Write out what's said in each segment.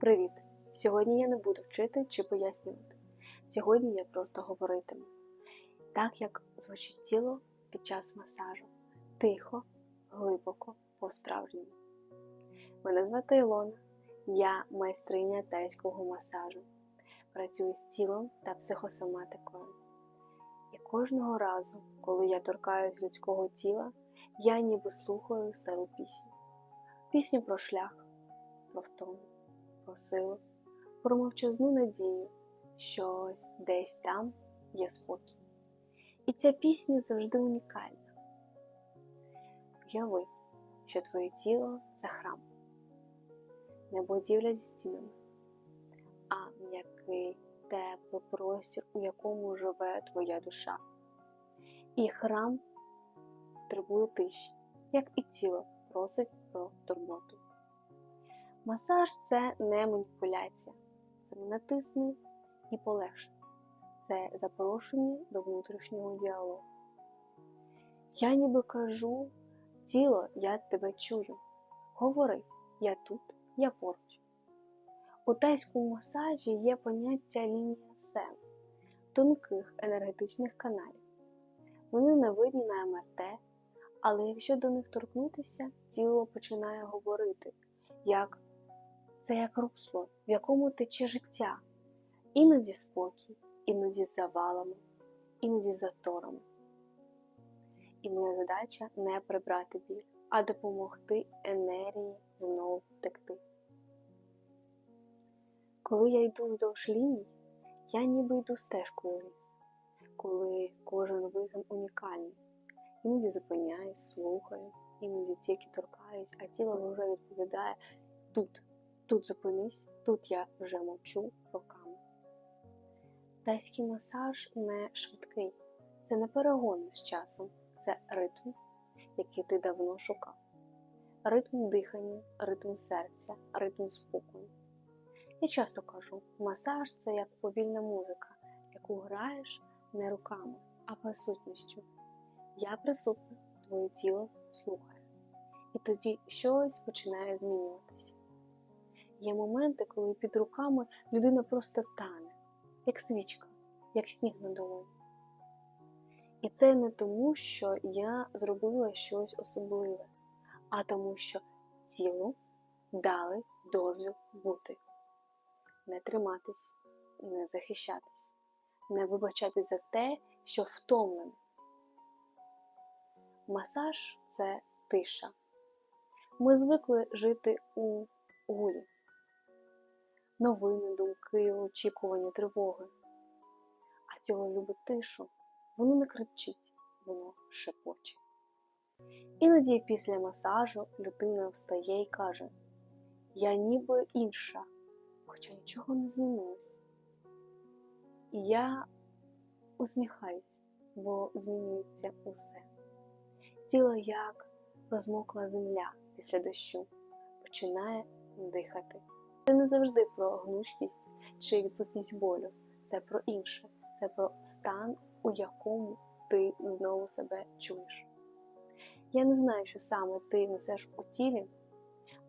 Привіт! Сьогодні я не буду вчити чи пояснювати. Сьогодні я просто говоритиму. Так як звучить тіло під час масажу. Тихо, глибоко, по-справжньому. Мене звати Ілона. Я майстриня тайського масажу. Працюю з тілом та психосоматикою. І кожного разу, коли я торкаюсь людського тіла, я ніби слухаю стару пісню. Пісню про шлях, про втому, про силу, про мовчазну надію, що ось десь там є спокій. І ця пісня завжди унікальна. Уяви, що твоє тіло це храм, не будівля зі стінами, а м'який, теплий простір, у якому живе твоя душа. І храм потребує тиші, як і тіло просить про турботу. Масаж це не маніпуляція, це не натисни і полегши. Це запрошення до внутрішнього діалогу. Я ніби кажу, тіло, я тебе чую. Говори, я тут, я поруч. У тайському масажі є поняття лінія сен, тонких енергетичних каналів. Вони не видні на МРТ, але якщо до них торкнутися, тіло починає говорити, як це як русло, в якому тече життя, іноді спокій, іноді з завалами, іноді з заторами. І моя задача не прибрати біль, а допомогти енергії знову текти. Коли я йду вздовж ліній, я ніби йду стежкою в ліс, коли кожен вигин унікальний. Іноді зупиняюсь, слухаю, іноді тільки торкаюсь, а тіло вже відповідає тут, тут зупинись, тут я вже мовчу руками. Тайський масаж не швидкий, це не перегони з часом, це ритм, який ти давно шукав. Ритм дихання, ритм серця, ритм спокою. Я часто кажу, масаж це як повільна музика, яку граєш не руками, а присутністю. Я присутня, твоє тіло слухає. І тоді щось починає змінюватися. Є моменти, коли під руками людина просто тане, як свічка, як сніг на долоні. І це не тому, що я зробила щось особливе, а тому, що тілу дали дозвіл бути, не триматись, не захищатись, не вибачатись за те, що втомлений. Масаж це тиша. Ми звикли жити у гулі. Новини, думки, очікування, тривоги. А тіло любить тишу. Воно не кричить, воно шепоче. Іноді після масажу людина встає і каже: Я ніби інша, хоча нічого не змінилось. І я усміхаюсь, бо змінюється усе. Тіло як розмокла земля після дощу, починає дихати. Це не завжди про гнучкість чи відсутність болю, це про інше, це про стан, у якому ти знову себе чуєш. Я не знаю, що саме ти несеш у тілі,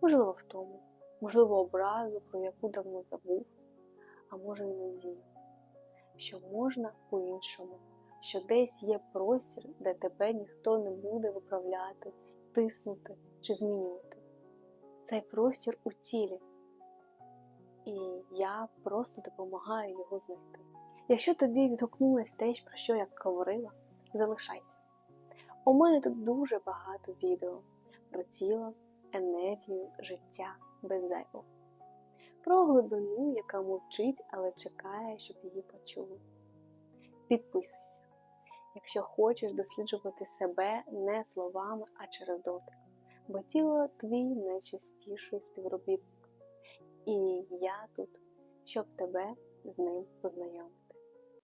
можливо, в тому, можливо, образу, про яку давно забув, а може й надію, що можна по-іншому. Що десь є простір, де тебе ніхто не буде виправляти, тиснути чи змінювати. Цей простір у тілі. Я просто допомагаю його знайти. Якщо тобі відгукнулось те, про що я говорила, залишайся. У мене тут дуже багато відео про тіло, енергію, життя без зайвого. Про глибину, яка мовчить, але чекає, щоб її почули. Підписуйся якщо хочеш досліджувати себе не словами, а через дотик. Бо тіло твій найчастіший співробітник. І я тут, щоб тебе з ним познайомити.